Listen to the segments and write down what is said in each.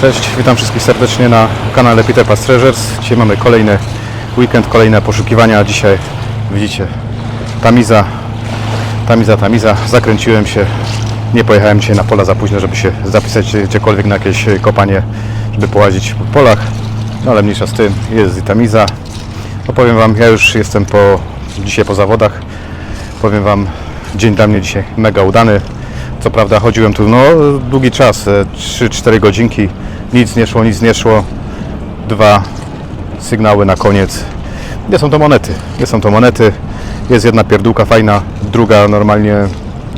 Cześć, witam wszystkich serdecznie na kanale Peter Pass. Dzisiaj mamy kolejny weekend, kolejne poszukiwania. Dzisiaj widzicie Tamiza, Tamiza, Tamiza. Zakręciłem się, nie pojechałem dzisiaj na pola za późno, żeby się zapisać gdziekolwiek na jakieś kopanie, żeby połazić po polach. No ale mniejsza z tym, jest i Tamiza. No powiem Wam, ja już jestem po, dzisiaj po zawodach. Powiem Wam, dzień dla mnie dzisiaj mega udany. Co prawda chodziłem tu no, długi czas, e, 3-4 godzinki, nic nie szło, nic nie szło. Dwa sygnały na koniec. Nie są to monety, nie są to monety. Jest jedna pierdółka fajna, druga normalnie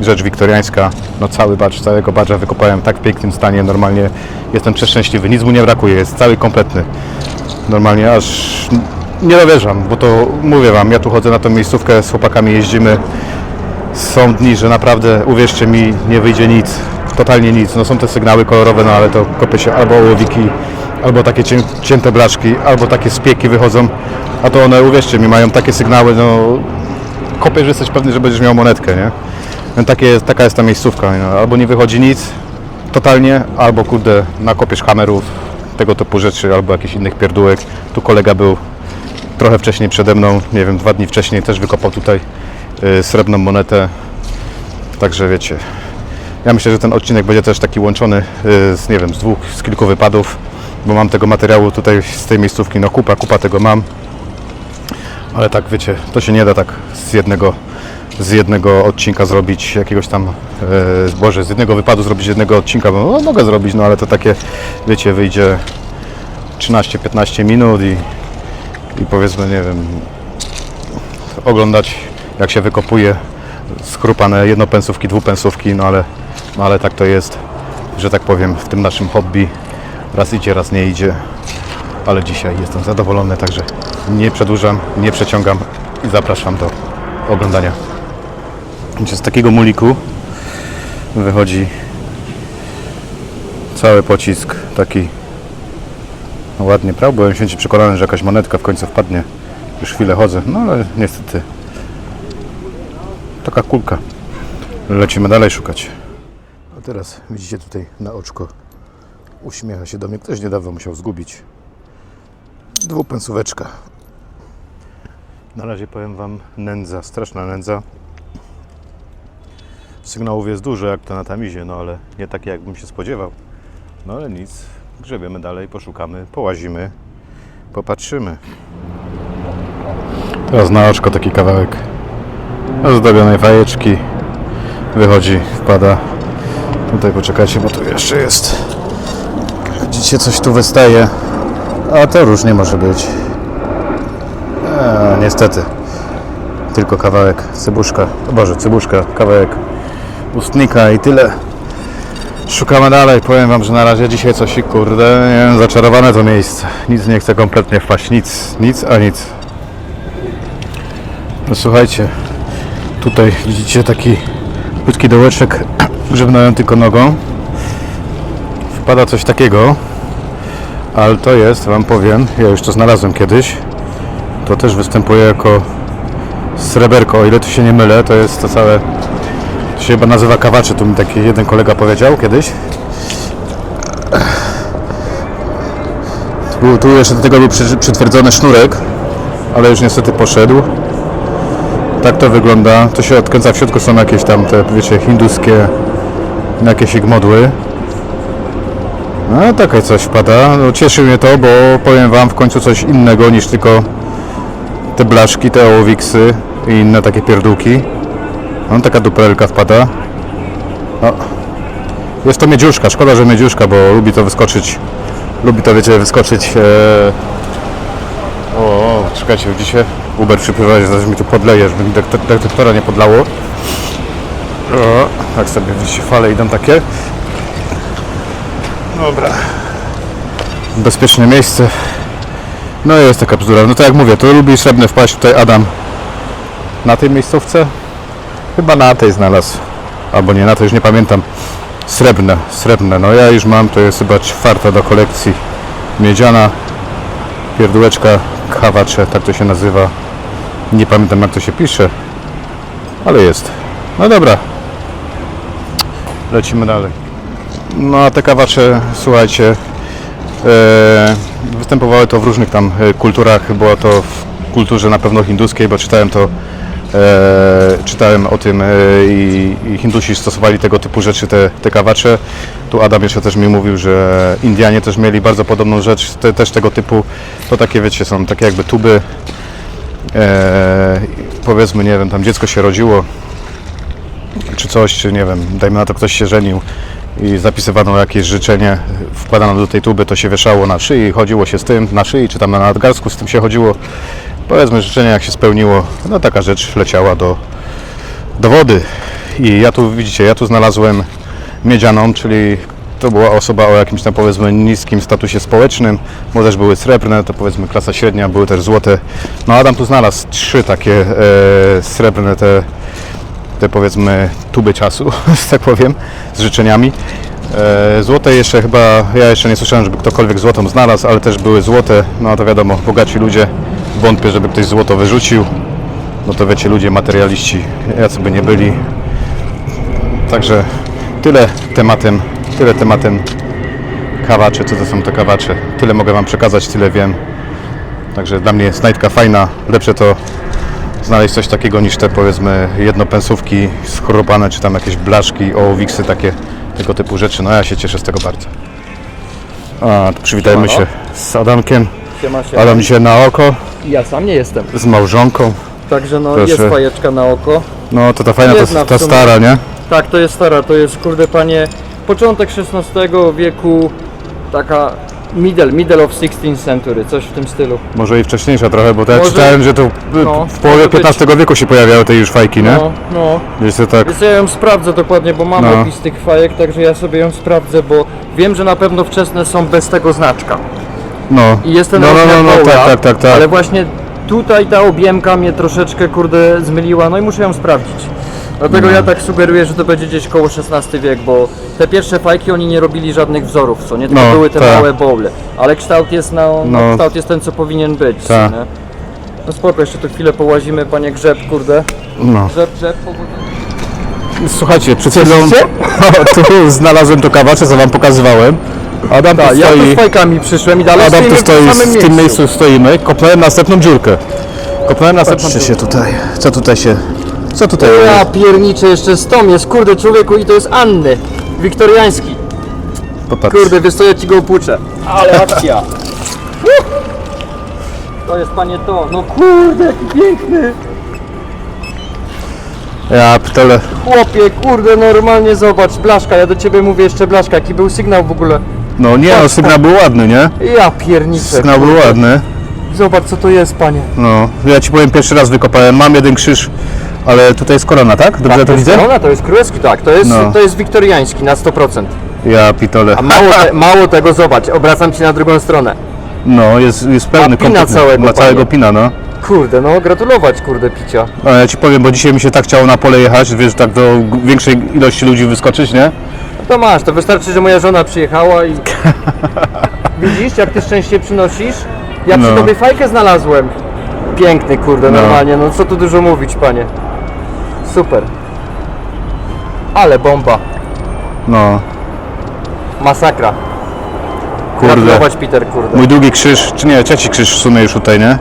rzecz wiktoriańska. No cały badż, całego badża wykopałem w tak pięknym stanie, normalnie jestem przeszczęśliwy, nic mu nie brakuje, jest cały kompletny. Normalnie aż nie dowierzam, bo to mówię Wam, ja tu chodzę na tą miejscówkę, z chłopakami jeździmy. Są dni, że naprawdę, uwierzcie mi, nie wyjdzie nic, totalnie nic. No są te sygnały kolorowe, no ale to kopie się albo ołowiki, albo takie cię, cięte blaszki, albo takie spieki wychodzą, a to one, uwierzcie mi, mają takie sygnały, no kopiesz, jesteś pewny, że będziesz miał monetkę, nie? No, takie, taka jest ta miejscówka, no, albo nie wychodzi nic, totalnie, albo kurde, nakopiesz kamerów, tego typu rzeczy, albo jakichś innych pierdółek. Tu kolega był trochę wcześniej przede mną, nie wiem, dwa dni wcześniej też wykopał tutaj y, srebrną monetę. Także wiecie, ja myślę, że ten odcinek będzie też taki łączony y, z, nie wiem, z dwóch, z kilku wypadów, bo mam tego materiału tutaj z tej miejscówki, no kupa, kupa tego mam. Ale tak, wiecie, to się nie da tak z jednego, z jednego odcinka zrobić jakiegoś tam, e, Boże, z jednego wypadu zrobić jednego odcinka, bo no, mogę zrobić, no ale to takie, wiecie, wyjdzie 13-15 minut i, i powiedzmy, nie wiem, oglądać jak się wykopuje skrupane jednopensówki, dwupensówki, no ale, no ale tak to jest, że tak powiem, w tym naszym hobby raz idzie, raz nie idzie, ale dzisiaj jestem zadowolony, także nie przedłużam, nie przeciągam i zapraszam do oglądania. Z takiego muliku wychodzi cały pocisk taki ładnie prał. Byłem święcie przekonany, że jakaś monetka w końcu wpadnie. Już chwilę chodzę, no ale niestety taka kulka. Lecimy dalej szukać. Teraz widzicie tutaj na oczko uśmiecha się do mnie. Ktoś niedawno musiał zgubić. Dwupensóweczka. Na razie powiem Wam nędza, straszna nędza. Sygnałów jest dużo, jak to na Tamizie, no ale nie takie, jakbym się spodziewał. No ale nic, grzebiemy dalej, poszukamy, połazimy, popatrzymy. Teraz na oczko taki kawałek ozdobionej fajeczki. Wychodzi, wpada. Tutaj poczekajcie, bo tu jeszcze jest. Widzicie, coś tu wystaje. A to różnie może być. A, niestety. Tylko kawałek cybuszka. O Boże, cybuszka, kawałek ustnika i tyle. Szukamy dalej. Powiem Wam, że na razie dzisiaj coś kurde, nie wiem, zaczarowane to miejsce. Nic nie chce kompletnie wpaść. Nic, nic, a nic. No słuchajcie, tutaj widzicie taki płytki dołeczek grzebnąłem tylko nogą. Wpada coś takiego, ale to jest, Wam powiem, ja już to znalazłem kiedyś. To też występuje jako sreberko, o ile tu się nie mylę, to jest to całe, to się chyba nazywa kawacze, tu mi taki jeden kolega powiedział kiedyś. Tu, tu jeszcze do tego był przy, przytwierdzony sznurek, ale już niestety poszedł. Tak to wygląda. To się odkręca w środku są jakieś tam te, wiecie, hinduskie jakieś igmodły. No takie coś wpada. No, cieszy mnie to, bo powiem Wam w końcu coś innego niż tylko te blaszki, te ołowiksy i inne takie pierdółki. No taka duperelka wpada. No. Jest to miedziuszka, szkoda, że miedziuszka, bo lubi to wyskoczyć. Lubi to, wiecie, wyskoczyć. E... O, o, czekajcie, widzicie? Uber przypływa, zaraz mi tu podleje, żeby mi detektora nie podlało. O, tak sobie widzicie, fale idą takie. Dobra. Bezpieczne miejsce. No jest taka bzdura. No to jak mówię, to lubi srebrne wpaść tutaj Adam. Na tej miejscówce? Chyba na tej znalazł. Albo nie, na to już nie pamiętam. Srebrne, srebrne. No ja już mam, to jest chyba czwarta do kolekcji. Miedziana. Pierdółeczka, kawacze, tak to się nazywa. Nie pamiętam jak to się pisze. Ale jest. No dobra. Lecimy dalej. No a te kawacze, słuchajcie, E, występowało to w różnych tam e, kulturach. Było to w kulturze na pewno hinduskiej, bo czytałem to, e, czytałem o tym e, i, i Hindusi stosowali tego typu rzeczy, te, te kawacze. Tu Adam jeszcze też mi mówił, że Indianie też mieli bardzo podobną rzecz, te, też tego typu. To takie wiecie, są takie jakby tuby. E, powiedzmy, nie wiem, tam dziecko się rodziło, czy coś, czy nie wiem, dajmy na to ktoś się żenił i zapisywano jakieś życzenie, wkładano do tej tuby, to się wieszało na szyi, chodziło się z tym na szyi, czy tam na nadgarstku, z tym się chodziło. Powiedzmy, życzenie jak się spełniło, no taka rzecz leciała do, do wody. I ja tu, widzicie, ja tu znalazłem miedzianą, czyli to była osoba o jakimś tam powiedzmy niskim statusie społecznym, bo też były srebrne, to powiedzmy klasa średnia, były też złote. No Adam tu znalazł trzy takie e, srebrne te te powiedzmy tuby czasu, tak powiem, z życzeniami. E, Złote jeszcze chyba, ja jeszcze nie słyszałem, żeby ktokolwiek złotą znalazł, ale też były złote, no to wiadomo, bogaci ludzie, wątpię, żeby ktoś złoto wyrzucił, no to wiecie, ludzie materialiści, jacy by nie byli. Także tyle tematem, tyle tematem kawacze, co to są te kawacze. Tyle mogę Wam przekazać, tyle wiem. Także dla mnie znajdka fajna, lepsze to znaleźć coś takiego niż te powiedzmy jednopensówki schrupane, czy tam jakieś blaszki, ołowiksy, takie tego typu rzeczy. No ja się cieszę z tego bardzo. A, przywitajmy Siemano. się z Adamkiem. Siema, siema. Adam dzisiaj na oko, Ja sam nie jestem. z małżonką. Także no Proszę. jest fajeczka na oko. No to ta fajna, Jedna ta, w ta sumie. stara, nie? Tak, to jest stara, to jest kurde panie początek XVI wieku, taka middle, middle of 16th century, coś w tym stylu. Może i wcześniejsza trochę, bo to ja Może- czytałem, że to no, w połowie może być. XV wieku się pojawiały te już fajki, nie? No, no. Gdzieś to tak, Więc ja ją sprawdzę dokładnie, bo mam No. opis tych fajek, także ja sobie ją sprawdzę, bo wiem, że na pewno wczesne są bez tego znaczka. no. I jest ten no, no, no, no, tak, tak, tak, tak. Ale właśnie tutaj ta objemka mnie troszeczkę kurde zmyliła, no i muszę ją sprawdzić. Dlatego No. ja tak sugeruję, że to będzie gdzieś koło XVI wiek, bo te pierwsze fajki oni nie robili żadnych wzorów, co nie? Tylko No, były te tak. małe bowle. Ale kształt jest na, no. No. kształt jest ten co powinien być. co Tak. nie? No spoko, jeszcze tu chwilę połazimy, panie Grzeb, kurde. no. Grzeb, Grzeb, powodzenia. Słuchajcie, przed chwilą tu znalazłem to kawacze, co wam pokazywałem. Adam tu Tak, ja tu stoi, z fajkami przyszłem i dalej Adam tu stoimy stoi, w samym w tym miejscu. miejscu stoimy, kopnąłem następną dziurkę. Kopnąłem następną Patrzcie się tutaj, co tutaj się, co tutaj Ja pierniczę, jeszcze z tom jest, kurde człowieku i to jest Anny, wiktoriański. Popatrz. Kurde, wiesz co, ja ci go upuczę. Ale akcja. To jest panie to, no kurde, jaki piękny. Ja ptole, Chłopie, kurde, normalnie zobacz, blaszka, ja do ciebie mówię jeszcze blaszka, jaki był sygnał w ogóle. no nie no, sygnał był ładny, nie? Ja pierniczę. Sygnał był ładny, Zobacz co to jest, panie. no. Ja ci powiem, pierwszy raz wykopałem, mam jeden krzyż, ale tutaj jest korona, tak? Dobrze to to jest widzę? korona, to jest królewski, tak, to jest, No. to jest wiktoriański na 100%. Ja pitole. A mało, te, mało tego, zobacz, obracam ci na drugą stronę. No, jest, jest pełny pina kompletny. całego, Ma całego panie. pina, no. Kurde, no gratulować, kurde, picia. A ja ci powiem, bo dzisiaj mi się tak chciało na pole jechać, wiesz, tak do większej ilości ludzi wyskoczyć, nie? No to masz, to wystarczy, że moja żona przyjechała i... Widzisz, jak ty szczęście przynosisz? Ja przy No. tobie fajkę znalazłem. Piękny, kurde, No. normalnie, no co tu dużo mówić, panie. Super. Ale bomba. No, Masakra. kurde. Gratulować, Peter, kurde. Mój długi krzyż, czy nie, trzeci krzyż w sumie już tutaj, nie?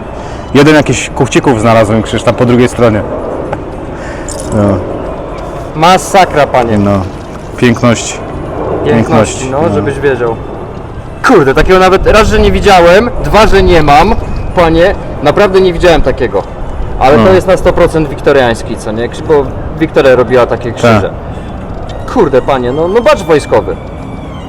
Jeden jakiś kuchcików znalazłem krzyż tam po drugiej stronie. No, Masakra, panie. no. Piękność. Piękności, piękności, no, no. żebyś wiedział. Kurde, takiego nawet raz, że nie widziałem, dwa, że nie mam, panie, naprawdę nie widziałem takiego. Ale No. to jest na 100% wiktoriański, co nie? Bo Wiktoria robiła takie krzyże. Kurde, panie, no, no bacz wojskowy.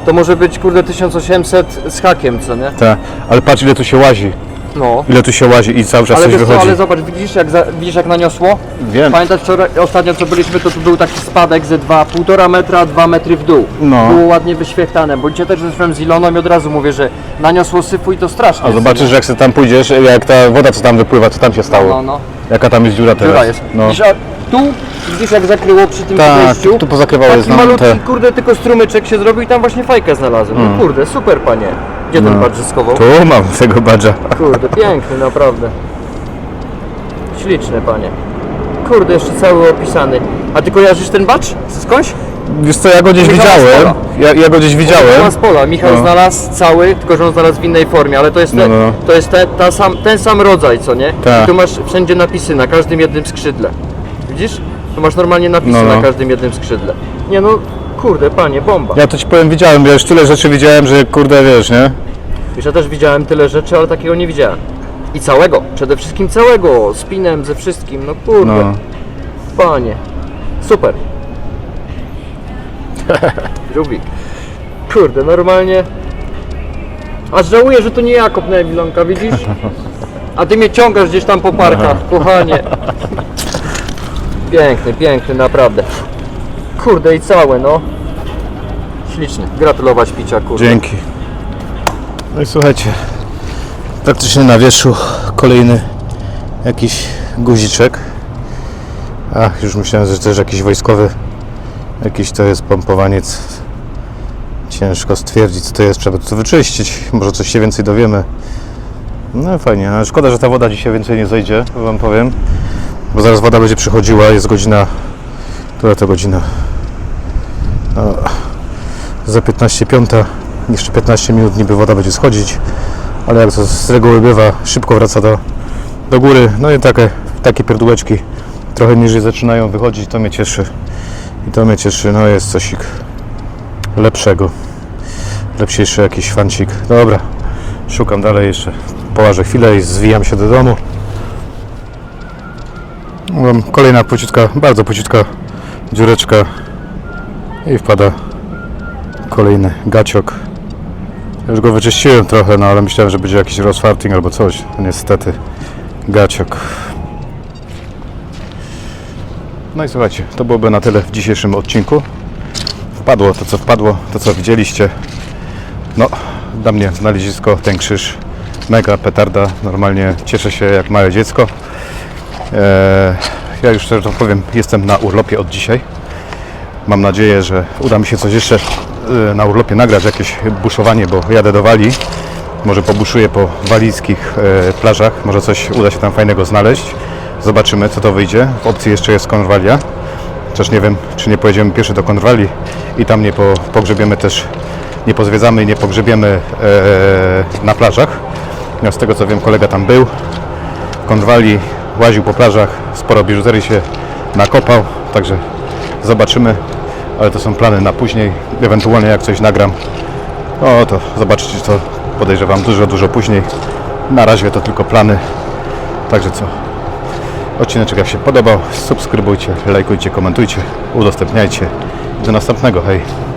To może być, kurde, 1800 z hakiem, co nie? Tak, ale patrz ile tu się łazi. No. Ile tu się łazi i cały czas Ale coś wiesz co, wychodzi. ale zobacz, widzisz jak, za, widzisz jak naniosło? Wiem. Pamiętasz wczoraj, ostatnio co byliśmy, to tu był taki spadek ze 2, 1,5 metra, 2 metry w dół. No. Było ładnie wyświetlane, bo dzisiaj też zeszłem z Iloną i od razu mówię, że naniosło syfu i to strasznie. A zobaczysz, że jak sobie tam pójdziesz, jak ta woda co tam wypływa, co tam się stało. No, no. Jaka tam jest dziura teraz. Dziura jest. No. Widzisz, a tu widzisz jak zakryło przy tym Tak, wejściu? tu pozakrywało Taki jest, no, malutki, te- kurde, tylko strumyczek się zrobił i tam właśnie fajkę znalazłem. No kurde, super panie. Gdzie ten badż schował? Tu mam tego badża. Kurde, piękny, naprawdę. Śliczny, panie. Kurde, jeszcze cały opisany. A ty kojarzysz ten bacz? Skądś? Wiesz co, ja go gdzieś Michała widziałem. Ja, ja go gdzieś widziałem. z pola. Michał No. znalazł cały, tylko że on znalazł w innej formie, ale to jest, te, No, no. To jest te, ta sam, ten sam rodzaj, co nie? Tak. I tu masz wszędzie napisy na każdym jednym skrzydle. Widzisz? Tu masz normalnie napisy No, no. na każdym jednym skrzydle. Nie no, kurde, panie, bomba. Ja to ci powiem, widziałem, ja już tyle rzeczy widziałem, że kurde wiesz, nie? Wiesz, ja też widziałem tyle rzeczy, ale takiego nie widziałem. I całego, przede wszystkim całego, z pinem, ze wszystkim, no kurde, No. panie. Super. Rubik. Kurde, normalnie. Aż żałuję, że to nie ja kopnąłem Milonka, widzisz? A ty mnie ciągasz gdzieś tam po parkach, kochanie. Piękny, piękny, naprawdę. Kurde i całe, no. Śliczny. Gratulować picia, kurde. Dzięki. No i słuchajcie, praktycznie na wierzchu kolejny jakiś guziczek. Ach, już myślałem, że też jakiś wojskowy, jakiś to jest pompowaniec. Ciężko stwierdzić, co to jest, trzeba to wyczyścić, może coś się więcej dowiemy. No fajnie, ale szkoda, że ta woda dzisiaj więcej nie zejdzie, wam powiem. Bo zaraz woda będzie przychodziła, jest godzina, która to godzina? za 15 piąta, jeszcze 15 minut niby woda będzie schodzić, ale jak to z reguły bywa, szybko wraca do, do góry. No i takie, takie pierdółeczki trochę niżej zaczynają wychodzić, to mnie cieszy. I to mnie cieszy, no jest cosik lepszego. Lepszy jakiś fancik. Dobra, szukam dalej jeszcze. Połażę chwilę i zwijam się do domu. Mam Kolejna pociutka, bardzo pociutka dziureczka i wpada kolejny gaciok. Już go wyczyściłem trochę, no ale myślałem, że będzie jakiś rozfarting albo coś. No, Niestety, gaciok. No i słuchajcie, to byłoby na tyle w dzisiejszym odcinku. Wpadło to, co wpadło, to, co widzieliście. No, dla mnie znalezisko, ten krzyż, mega petarda. Normalnie cieszę się jak małe dziecko. Eee, ja już, że tak powiem, jestem na urlopie od dzisiaj. Mam nadzieję, że uda mi się coś jeszcze y, na urlopie nagrać, jakieś buszowanie, bo jadę do Walii. Może pobuszuję po walijskich e, plażach, może coś uda się tam fajnego znaleźć. Zobaczymy, co to wyjdzie. W opcji jeszcze jest Konwalia. Chociaż nie wiem, czy nie pojedziemy pierwszy do Konwali i tam nie po, pogrzebiemy też, nie pozwiedzamy i nie pogrzebiemy e, na plażach. Ja z tego co wiem, kolega tam był w Konwali, łaził po plażach, sporo biżuterii się nakopał, także zobaczymy, ale to są plany na później, ewentualnie jak coś nagram, no to zobaczycie to podejrzewam dużo, dużo później. Na razie to tylko plany, także co, odcineczek jak się podobał, subskrybujcie, lajkujcie, komentujcie, udostępniajcie. Do następnego, hej!